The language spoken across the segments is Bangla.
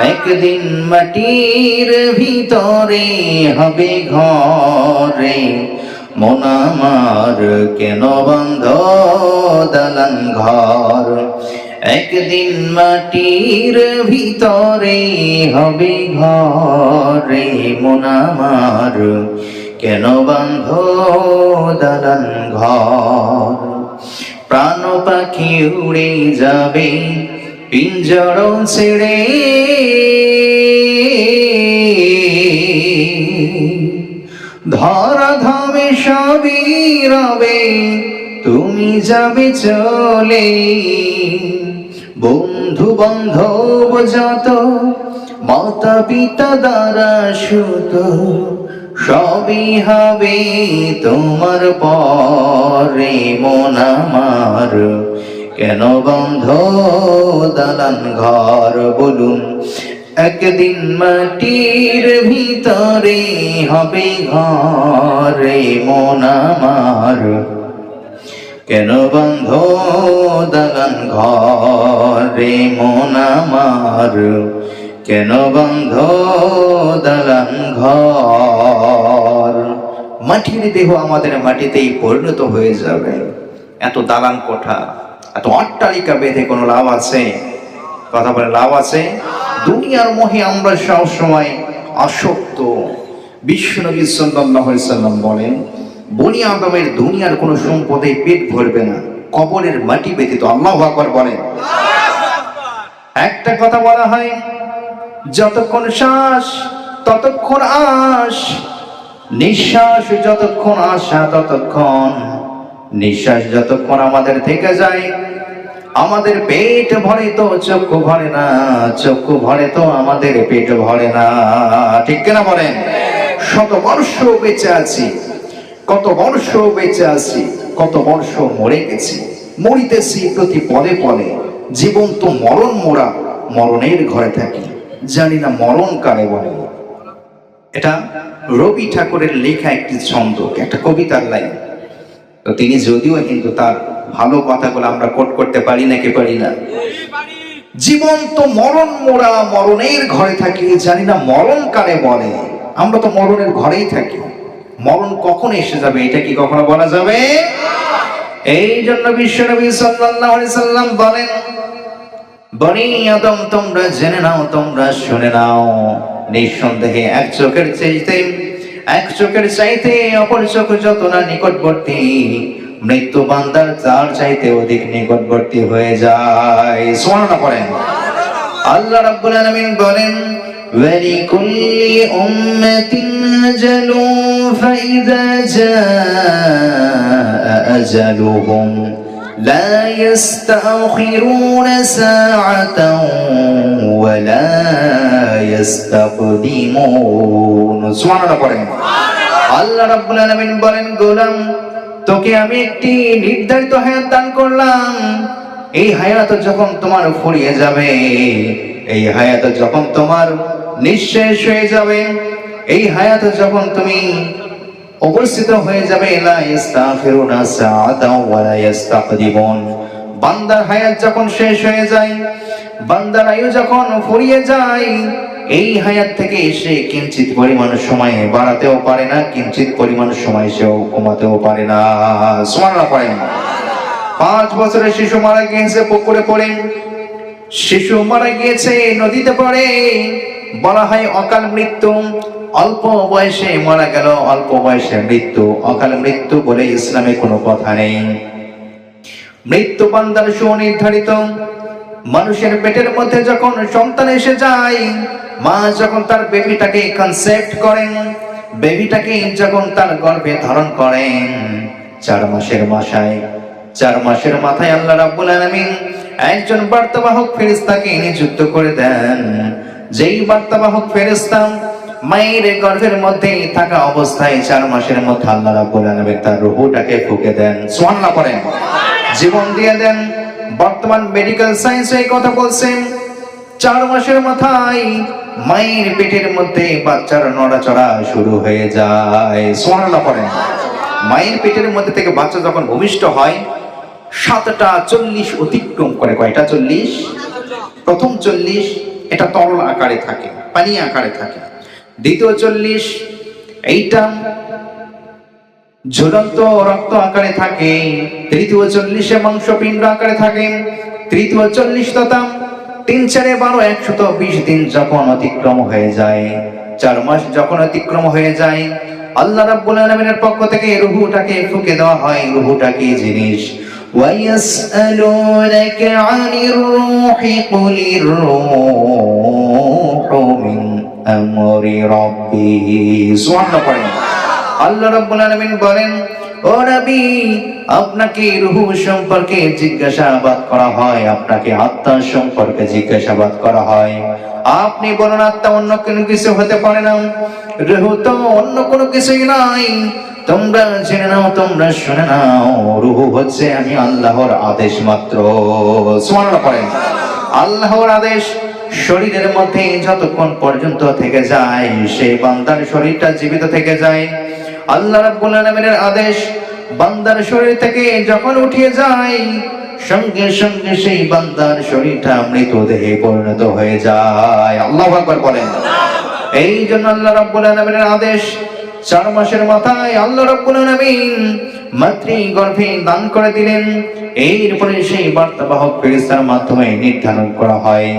একদিন মাটির ভিতরে হবে ঘরে। মন আমার কেন বন্ধ দালান ঘর? একদিন মাটির ভিতরে হবে ঘরে। মন আমার কেন বন্ধ দালান ঘর? প্রাণ পাখি উড়ে যাবে পিঞ্জর ছেড়ে ধরা ধামে সবই রবে, তুমি যাবে চলে। বন্ধু বান্ধব যত মাতা পিতা দ্বারা সুত, সবই হবে তোমার পরে মন আমার। কেন বন্ধ দালান ঘর বলুন? একদিন মাটির ভিতরে হবে ঘরে মন আমার। কেন বন্ধ দালান ঘরে মন আমার? কেন বন্ধ দালান ঘর? মাটির দেহ আমাদের মাটিতেই পরিণত হয়ে যাবে। এত দালান কোঠা। এত অট্টালিকা বেঁধে কোনো লাভ আছে? কথা বলে লাভ আছে? দুনিয়ার মোহে আমরা সবসময় আসক্ত। বিশ্বনবী সাল্লাল্লাহু আলাইহি বলেন, বনি আদমের দুনিয়ার কোনো সম্পদে পেট ভরবে না, কবরের মাটি ব্যতীত। আল্লাহু আকবার বলেন। একটা কথা বলা হয়, যতক্ষণ শ্বাস, ততক্ষণ আশ। নিঃশ্বাস যতক্ষণ আশা ততক্ষণ নিঃশ্বাস যতক্ষণ আমাদের থেকে যায় আমাদের পেট ভরে তো চক্ষু ভরে না, চক্ষু ভরে তো আমাদের পেট ভরে না। ঠিক কিনা বলেন? শত বর্ষ বেঁচে আছি, কত বর্ষ বেঁচে আছি, কত বর্ষ মরে গেছি। মরিতেছি প্রতি পদে পদে জীবন তো মরণ মোরা মরণের ঘরে থাকি। জানি না মরণ কারে বলে। এটা রবি ঠাকুরের লেখা একটি ছন্দ, একটা কবিতার লাইন। তো তিনি যদিও কিন্তু তার ভালো কথাগুলো আমরা কোট করতে পারি নাকি পারি না? জীবন তো মরণ মোরা মরণের ঘরে থাকি জানি না মরণ কারে বলে আমরা তো মরণের ঘরেই থাকি। মরণ কখন এসে যাবে, এটা কি কখনো বলা যাবে? এই জন্য বিশ্বনবী সাল্লাম বলেন, বনি আদম, তোমরা জেনে নাও, তোমরা শুনে নাও। নিঃসন্দেহে এক চোখের চাইতে, এক চোখের চাইতে অপর চোখ যত না নিকটবর্তী মৃত্যু বান্দার তার চাইতে অধিক নিকটবর্তী হয়ে যায় সোনা করেন আল্লাহ রাব্বুল আলামিন বলেন ولكل أمة أجل فإذا جاء أجلهم لا يستأخرون ساعة ولا يستقدمون سبحان الله পড়েন আল্লাহ রাব্বুল আলামিন বলেন গোলাম তোকে আমি একটি নির্ধারিত হায়াত দান করলাম। এই হায়াত যখন তোমার ফুরিয়ে যাবে, এই হায়াত যখন তোমার নিঃশেষ হয়ে যাবে, এই হায়াত যখন তুমি অবস্থিত হয়ে যাবে বান্দার হায়াত যখন শেষ হয়ে যায়, বান্দার আয়ু যখন ফুরিয়ে যায় এই হায়াত থেকে এসে কিঞ্চিত পরিমাণ সময় বাড়াতেও পারে না, কিঞ্চিত পরিমাণ সময় সেও কমাতেও পারে না। সুবহানাল্লাহ না পাঁচ বছরের শিশু মারা গিয়েছে, পুকুরে পড়ে। শিশু মারা গিয়েছে, নদীতে পড়ে। বলা হয় অকাল মৃত্যু। অল্প বয়সে মারা গেল, অল্প বয়সে মৃত্যু। অকাল মৃত্যু বলে ইসলামে কোনো কথা নেই। মৃত্যু বান্দার সুনির্ধারিত। মানুষের পেটের মধ্যে যখন সন্তান এসে যায় মা যখন তার বেবিটাকে কনসেপ্ট করেন, বেবিটাকে যখন তার গর্ভে ধারণ করেন, চার মাসের মাসায় চার মাসের মাথায় আল্লাহ রাব্বুল আলামিন একজন বার্তাবাহক ফেরেশতাকে নিযুক্ত করে দেন। যেই বার্তাবাহক ফেরেশতা মায়ের গর্ভের মধ্যে থাকা অবস্থায় চার মাসের মধ্যে আল্লাহ রাব্বুল আলামিন তার রূহটাকে ফুঁকে দেন। সুবহানাল্লাহ পড়েন। জীবন দিয়ে দেন। বর্তমান মেডিকেল সায়েন্স এই কথা বলছেন। চার মাসের মাথায় মায়ের পেটের মধ্যে বাচ্চার নড়াচড়া শুরু হয়ে যায়। সুবহানাল্লাহ পড়েন, মায়ের পেটের মধ্যে থেকে বাচ্চা যখন ভূমিষ্ঠ হয়, সাতটা চল্লিশ অতিক্রম করে। কয়টা চল্লিশ? প্রথম চল্লিশ, এটা তরল আকারে থাকে, পানি আকারে থাকে। দ্বিতীয় চল্লিশ, এইটা ঝুলন্ত রক্ত আকারে থাকে। তৃতীয় চল্লিশে মাংসপিণ্ড আকারে থাকে। তৃতীয় চল্লিশ তথা তিন চারে বারো একশত বিশ দিন যখন অতিক্রম হয়ে যায় চার মাস যখন অতিক্রম হয়ে যায় আল্লাহ রাব্বুল আলামিনের পক্ষ থেকে রুহুটাকে ফুকে দেওয়া হয় রুহুটা কি জিনিস ويسألونك عن الروح قل الروح من أمر ربي سبحان الله আল্লাহ রাব্বুল আলামিন বলেন আপনাকে রূহ সম্পর্কে জিজ্ঞাসাবাদ করা হয়, আপনাকে আত্মা সম্পর্কে জিজ্ঞাসাবাদ করা হয়। আপনি বলেন, আত্মা অন্য কোনো কিছু হতে পারে না। রুহু তো অন্য কোনো কিছুই নাই। তোমরা জেনে নাও, তোমরা শুনে নাও, রুহু হচ্ছে আমি আল্লাহর আদেশ মাত্র। সুবহানাল্লাহ পড়েন। আল্লাহর আদেশ শরীরের মধ্যে যতক্ষণ পর্যন্ত থেকে যায়, সেই বান্দার শরীরটা জীবিত থেকে যায়। আল্লাহ রাব্বুল আলামিনের আদেশ, বান্দার শরীর থেকে যখন উঠিয়ে যায়, সঙ্গে সঙ্গে সেই বান্দার শরীরটা মৃতদেহে পরিণত হয়ে যায়। আল্লাহু আকবার বলেন। এই জন্য আল্লাহ রাব্বুল আলামিনের আদেশ, চার মাসের মাথায় আল্লাহ রাব্বুল আলামিন মাতৃ গর্ভে দান করে দিলেন। এরপরে সেই বার্তাবাহক ফেরেশতার মাধ্যমে নির্ধারণ করা হয়,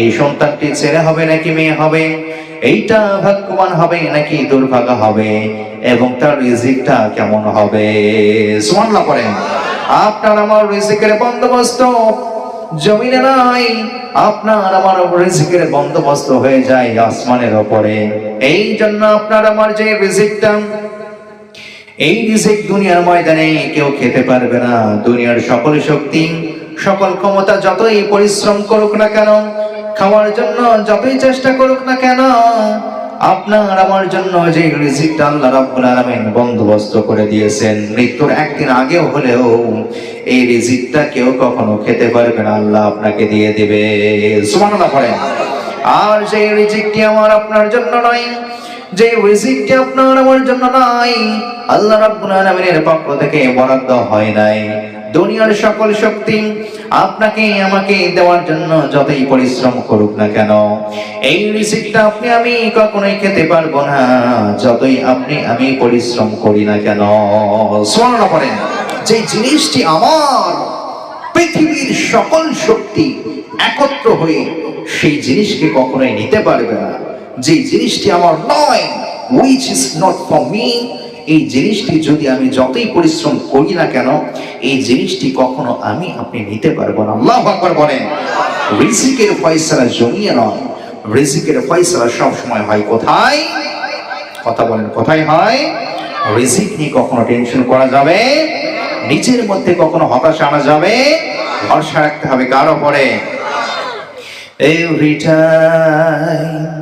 এই সন্তানটি ছেলে হবে নাকি মেয়ে হবে? এইটা ভাগ্যবান হবে নাকি দুর্ভাগ্য হবে? এবং তার রিজিকটা কেমন হবে? সুবহানাল্লাহ করেন আপনার আমার রিজিকের বন্দোবস্ত জমিনে নাই। আপনার আমার রিজিকের বন্দোবস্ত হয়ে যায় আসমানের ওপরে। এই জন্য আপনার আমার যে রিজিকটা, এই রিজিক দুনিয়ার ময়দানে কেউ খেতে পারবে না। দুনিয়ার সকল শক্তি, সকল ক্ষমতা যতই পরিশ্রম করুক না কেন খাওয়ার জন্য যতই চেষ্টা করুক না কেন, আপনার আমার জন্য যে রিজিকটা আল্লাহ রাব্বুল আলামিন বন্দোবস্ত করে দিয়েছেন, মৃত্যুর একদিন আগেও হলেও এই রিজিকটা কেউ কখনো খেতে পারবে না, আল্লাহ আপনাকে দিয়ে দিবে। সুবহানাল্লাহ পড়েন। আর সেই রিজিকটি আমার আপনার জন্য নয় যে রিজিকটি আপনার আমার জন্য নাই আল্লাহ রাব্বুল আলামিনের পক্ষ থেকে বরাদ্দ হয় নাই। দুনিয়ার সকল শক্তি আপনাকে, আমাকে দেওয়ার জন্য যতই পরিশ্রম করুক না কেন, এই রিজিকটা আপনি, আমি কখনোই খেতে পারব না, যতই আপনি, আমি পরিশ্রম করি না কেন। স্মরণ করেন, যে জিনিসটি আমার পৃথিবীর সকল শক্তি একত্র হয়ে সেই জিনিসকে কখনোই নিতে পারবে না। যে জিনিসটি আমার নয় which is not for me এই জিনিসটি যদি আমি যতই পরিশ্রম করি না কেন, এই জিনিসটি কখনো আমি আপনি নিতে পারব না। আল্লাহ আকবার বলেন, রিজিকের ফয়সালা জমিয়ে নয়। রিজিকের ফয়সালা সব সময় হয় কোথায়? কথা বলেন, কোথায় হয়? রিজিক নিয়ে কখনো টেনশন করা যাবে? নিজের মধ্যে কখনো হতাশা আনা যাবে? ভরসা রাখতে হবে কার পরে Every time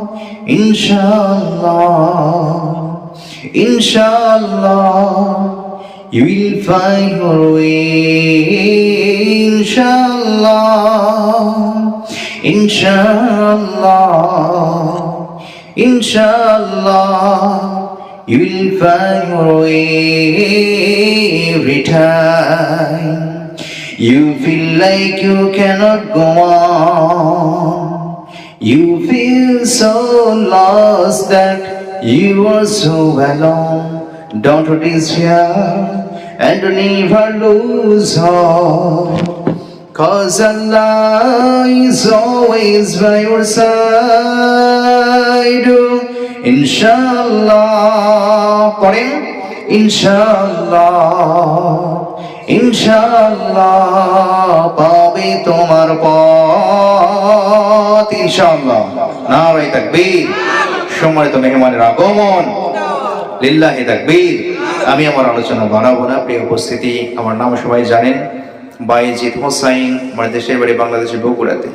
Inshallah, Inshallah, you will find your way. Inshallah, Inshallah, Inshallah, you will find your way every time. You feel like you cannot go on. You so lost that you are so alone. Don't despair and never lose hope. Cause Allah is always by your side. Inshallah. পড়েন ইনশাল্লাহ ইনশাল্লাহ পাবে তোমার পথ ইনশাল্লাহ না ভাই তাকবীর। সম্মানিত মেহমানের আগমন। লিল্লাহি তাকবীর। আমি আমার আলোচনা বাড়াবো না, প্রিয় উপস্থিতি, আমার নাম সবাই জানেন বাইজিৎ হোসাইন আমার দেশের বাড়ি বাংলাদেশের বগুড়াতে।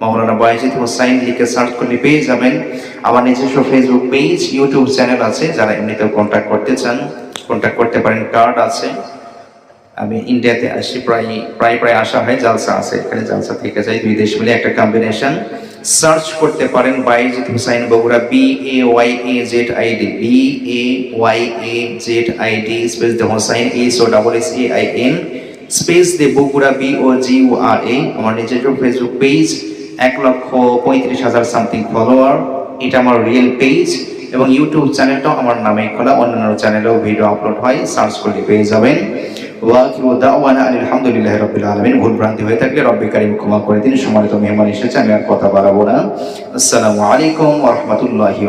মাওলানা বয়াজিদ হোসাইন লিখে সার্চ করলে পেয়ে যাবেন। আমার নিজস্ব ফেসবুক পেজ ইউটিউব চ্যানেল আছে, যারা এমনিতেও কন্ট্যাক্ট করতে চান কন্ট্যাক্ট করতে পারেন কার্ড আছে। আমি ইন্ডিয়াতে আসি, প্রায় প্রায় প্রায় আসা হয়, জালসা আছে, এখানে জালসা থেকে যাই, দুই দেশ মিলে একটা কম্বিনেশন সার্চ করতে পারেন Bayazid Hussain Bogura B A Y A Z I D B A Y A Z I D space the Hossain S O double S A I N space the Bogura B O G O R A আমার নিজস্ব ফেসবুক পেজ এক লক্ষ পঁয়ত্রিশ হাজার সামথিং ফলোয়ার এটা আমার রিয়েল পেজ এবং ইউটিউব চ্যানেলটাও আমার নামে খোলা, অন্যান্য চ্যানেলেও ভিডিও আপলোড হয় সার্চ করলে পেয়ে যাবেন। ওয়াকিরু দাওয়ানা আলহামদুলিল্লাহ রাব্বিল আলামিন। ভুল ভ্রান্তি হয়ে থাকলে রব্বি কারিম ক্ষমা করে দিন। সম্মানিত মেহমান এসেছে, আমি আর কথা বাড়াবো না। আসসালামু আলাইকুম রাহমাতুল্লাহি